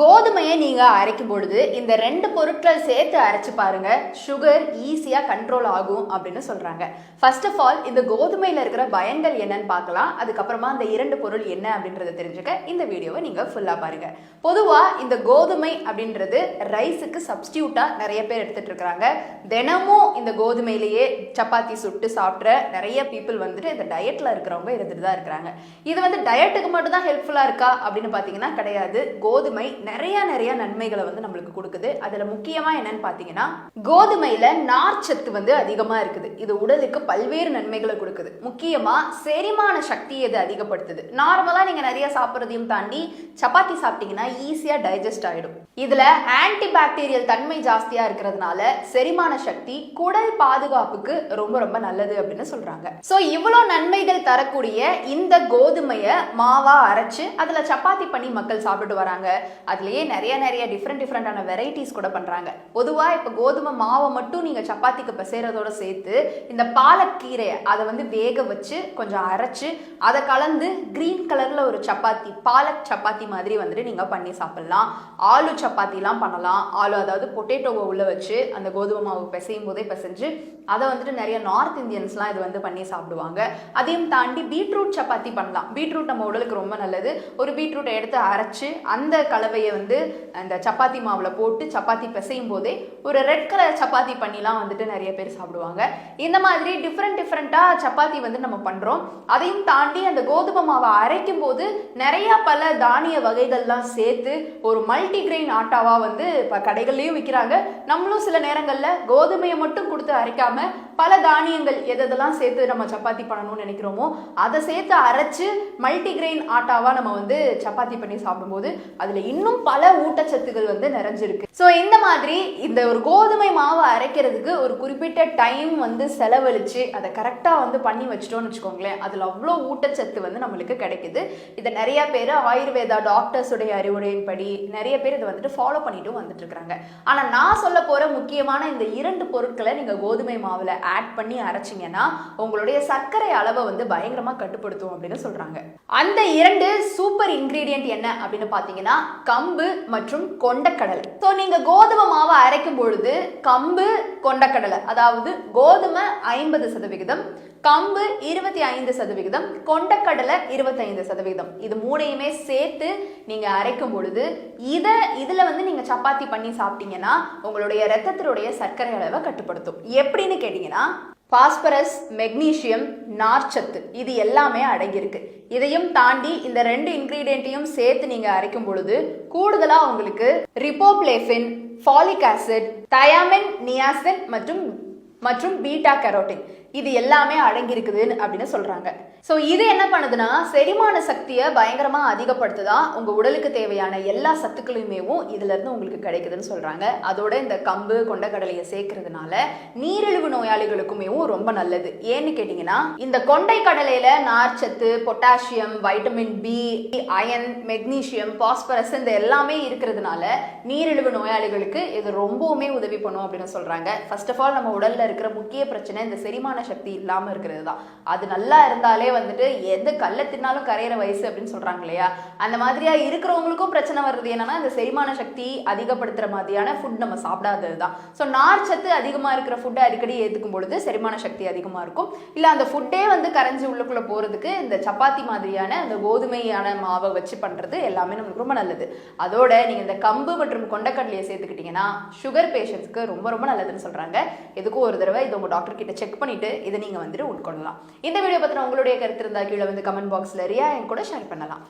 கோதுமையை நீங்கள் அரைக்கும் பொழுது இந்த ரெண்டு பொருட்கள் சேர்த்து அரைச்சி பாருங்க. சுகர் ஈஸியாக கண்ட்ரோல் ஆகும் அப்படின்னு சொல்கிறாங்க ஃபர்ஸ்ட் ஆஃப் ஆல் இந்த கோதுமையில் இருக்கிற பயன்கள் என்னன்னு பார்க்கலாம். அதுக்கப்புறமா அந்த இரண்டு பொருள் என்ன அப்படின்றத தெரிஞ்சுக்க இந்த வீடியோவை நீங்கள் ஃபுல்லாக பாருங்க. பொதுவாக இந்த கோதுமை அப்படின்றது ரைஸுக்கு சப்ஸ்டியூட்டாக நிறைய பேர் எடுத்துட்டு இருக்கிறாங்க. தினமும் இந்த கோதுமையிலேயே சப்பாத்தி சுட்டு சாப்பிட்ற நிறைய பீப்புள் வந்துட்டு இந்த டயட்டில் இருக்கிறவங்க இருந்துட்டு தான் இருக்கிறாங்க. இது வந்து டயட்டுக்கு மட்டும் தான் ஹெல்ப்ஃபுல்லாக இருக்கா அப்படின்னு பார்த்தீங்கன்னா கிடையாது. கோதுமை நிறைய நிறைய நன்மைகளை வந்து நம்மளுக்கு கொடுக்குது. அதுல முக்கியமா என்னன்னு பாத்தீங்கன்னா கோதுமையில நார்ச்சத்து வந்து அதிகமா இருக்குது. இது உடலுக்கு பல்வேறு நன்மைகளை கொடுக்குது. முக்கியமா செரிமான சக்தியை இது அதிகப்படுத்துது. நார்மலா நீங்க நிறைய சாப்பிட்றதையும் தாண்டி சப்பாத்தி சாப்பிட்டீங்கன்னா ஈஸியா டைஜஸ்ட் ஆயிடும். இதுல ஆன்டி பாக்டீரியல் தன்மை ஜாஸ்தியா இருக்கிறதுனால செரிமான சக்தி குடல் பாதுகாப்புக்கு ரொம்ப ரொம்ப நல்லது அப்படின்னு சொல்றாங்க. சோ இவ்வளோ நன்மைகள் தரக்கூடிய இந்த கோதுமையை மாவா அரைச்சு அதுல சப்பாத்தி பண்ணி மக்கள் சாப்பிட்டு வராங்க. அதுலேயே நிறைய நிறைய டிஃப்ரெண்ட் டிஃப்ரெண்டான வெரைட்டிஸ் கூட பண்ணுறாங்க பொதுவாக இப்போ கோதுமை மாவை மட்டும் நீங்கள் சப்பாத்திக்கு பிசைறதோட சேர்த்து இந்த பாலக்கீரையை அதை வந்து வேக வச்சு கொஞ்சம் அரைச்சி அதை கலந்து கிரீன் கலரில் ஒரு சப்பாத்தி பாலக் சப்பாத்தி மாதிரி வந்துட்டு நீங்கள் பண்ணி சாப்பிட்லாம். ஆலு சப்பாத்திலாம் பண்ணலாம். ஆலு அதாவது பொட்டேட்டோவை உள்ளே வச்சு அந்த கோதுமை மாவு பிசையும் போதே பிசைஞ்சு அதை வந்துட்டு நிறைய நார்த் இந்தியன்ஸ்லாம் இது வந்து பண்ணி சாப்பிடுவாங்க. அதையும் தாண்டி பீட்ரூட் சப்பாத்தி பண்ணலாம். பீட்ரூட் நம்ம உடலுக்கு ரொம்ப நல்லது. ஒரு பீட்ரூட்டை எடுத்து அரைச்சி அந்த கலவையை வந்து அந்த சப்பாத்தி மாவில் போட்டு சப்பாத்தி பிசையும் போதே ஒரு ரெட் கலர் சப்பாத்தி பண்ணிலாம் வந்துட்டு நிறைய பேர் சாப்பிடுவாங்க. இந்த மாதிரி டிஃப்ரெண்ட் டிஃப்ரெண்ட்டாக சப்பாத்தி வந்து நம்ம பண்ணுறோம் அதையும் தாண்டி அந்த கோதுமை மாவை அரைக்கும் போது நிறையா பல தானிய வகைகள்லாம் சேர்த்து ஒரு மல்டிகிரெயின் ஆட்டாவாக வந்து இப்போ கடைகள்லையும் விற்கிறாங்க நம்மளும் சில நேரங்களில் கோதுமையை மட்டும் கொடுத்து அரைக்காமல் பல தானியங்கள் எதெல்லாம் சேர்த்து நம்ம சப்பாத்தி பண்ணணும்னு நினைக்கிறோமோ அதை சேர்த்து அரைச்சு மல்டிகிரெயின் ஆட்டாவாக நம்ம வந்து சப்பாத்தி பண்ணி சாப்பிடும்போது அதில் இன்னும் பல ஊட்டச்சத்துகள் வந்து நிறைஞ்சிருக்கு. ஸோ இந்த மாதிரி இந்த ஒரு கோதுமை மாவை அரைக்கிறதுக்கு ஒரு குறிப்பிட்ட டைம் வந்து செலவழிச்சு அதை கரெக்டாக வந்து பண்ணி வச்சிட்டோம்னு வச்சுக்கோங்களேன். அதில் அவ்வளோ ஊட்டச்சத்து வந்து நம்மளுக்கு கிடைக்குது. இதை நிறைய பேர் ஆயுர்வேதா டாக்டர்ஸுடைய அறிவுரையின்படி நிறைய பேர் இதை வந்துட்டு ஃபாலோ பண்ணிட்டும் வந்துட்டு இருக்கிறாங்க ஆனால் நான் சொல்ல போகிற முக்கியமான இந்த இரண்டு பொருட்களை நீங்கள் கோதுமை மாவில் ஆட் பண்ணி அரைச்சிங்கன்னா உங்களுடைய சர்க்கரை அளவை வந்து பயங்கரமாக கட்டுப்படுத்தும் அப்படின்னு சொல்கிறாங்க அந்த இரண்டு சூப்பர் இன்க்ரீடியன்ட் என்ன அப்படின்னு பார்த்தீங்கன்னா கம்பு மற்றும் கொண்டக்கடலை. ஸோ நீங்கள் கோதுமை மாவை அரைக்கும் பொழுது கம்பு கொண்டக்கடலை அதாவது கோதுமை ஐம்பது சதவிகிதம் கம்பு இருபத்தி ஐந்து சதவிகிதம் கொண்டக்கடலை இருபத்தைந்து சதவிகிதம். இது மூணையுமே சேர்த்து நீங்க அரைக்கும் பொழுது இதை இதுல வந்து சப்பாத்தி பண்ணி சாப்பிட்டீங்கன்னா உங்களுடைய ரத்தத்தினுடைய சர்க்கரை அளவை கட்டுப்படுத்தும். எப்படின்னு கேட்டீங்கன்னா பாஸ்பரஸ் மெக்னீசியம் நார்ச்சத்து இது எல்லாமே அடங்கியிருக்கு. இதையும் தாண்டி இந்த ரெண்டு இன்க்ரீடியன்ட்டையும் சேர்த்து நீங்க அரைக்கும் பொழுது கூடுதலா உங்களுக்கு riboflavin folic acid thiamine niacin மற்றும் மற்றும் பீட்டா கரோட்டின் இது எல்லாமே அடங்கியிருக்குது அப்படின்னு சொல்றாங்க. ஸோ இது என்ன பண்ணுதுன்னா செரிமான சக்தியை பயங்கரமா அதிகப்படுத்துதா உங்க உடலுக்கு தேவையான எல்லா சத்துக்களுமேவும் இதுல இருந்து உங்களுக்கு கிடைக்குதுன்னு சொல்றாங்க. அதோட இந்த கம்பு கொண்டக்கடலையை சேர்க்கறதுனால நீரிழிவு நோயாளிகளுக்குமேவும் ரொம்ப நல்லது. ஏன்னு கேட்டீங்கன்னா இந்த கொண்டை கடலையில் நார்ச்சத்து potassium vitamin B iron magnesium phosphorus இந்த எல்லாமே இருக்கிறதுனால நீரிழிவு நோயாளிகளுக்கு இது ரொம்பவுமே உதவி பண்ணும் அப்படின்னு சொல்றாங்க. ஃபர்ஸ்ட் ஆஃப் ஆல் நம்ம உடல்ல இருக்கிற முக்கிய பிரச்சனை இந்த செரிமான சக்தி இல்லாம இருக்கிறது தான் அது நல்லா இருந்தாலே வந்துட்டு எந்த கல்ல தின்னாலும் கரையிற வயசு அப்படின்னு சொல்றாங்க இல்லையா? அந்த மாதிரியா இருக்கிறவங்களுக்கும் பிரச்சனை வர்றது என்னன்னா இந்த செரிமான சக்தி அதிகப்படுத்துற மாதிரியான ஃபுட் நம்ம சாப்பிடாதது தான் ஸோ நார் சத்து அதிகமா இருக்கிற ஃபுட்டை அடிக்கடி ஏத்துக்கும் பொழுது செரிமான சக்தி அதிகமா இருக்கும். இல்ல அந்த ஃபுட்டே வந்து கரைஞ்சி உள்ளுக்குள்ளே போறதுக்கு இந்த சப்பாத்தி மாதிரியான அந்த கோதுமையான மாவை வச்சு பண்றது எல்லாமே நமக்கு ரொம்ப நல்லது. அதோட நீங்க இந்த கம்பு மற்றும் கொண்டக்கடலையை சேர்த்துக்கிட்டீங்கன்னா சுகர் பேஷண்ட்ஸ்க்கு ரொம்ப ரொம்ப நல்லதுன்னு சொல்றாங்க. எதுக்கும் ஒரு தடவை இது உங்கள் டாக்டர் கிட்ட செக் பண்ணிட்டு இதை நீங்க வந்துட்டு உட்கொள்ளலாம். இந்த வீடியோ பற்றின உங்களுடைய கருத்து இருந்தால் கீழே வந்து கமெண்ட் பாக்ஸ்ல ரியா என் கூட ஷேர் பண்ணலாம்.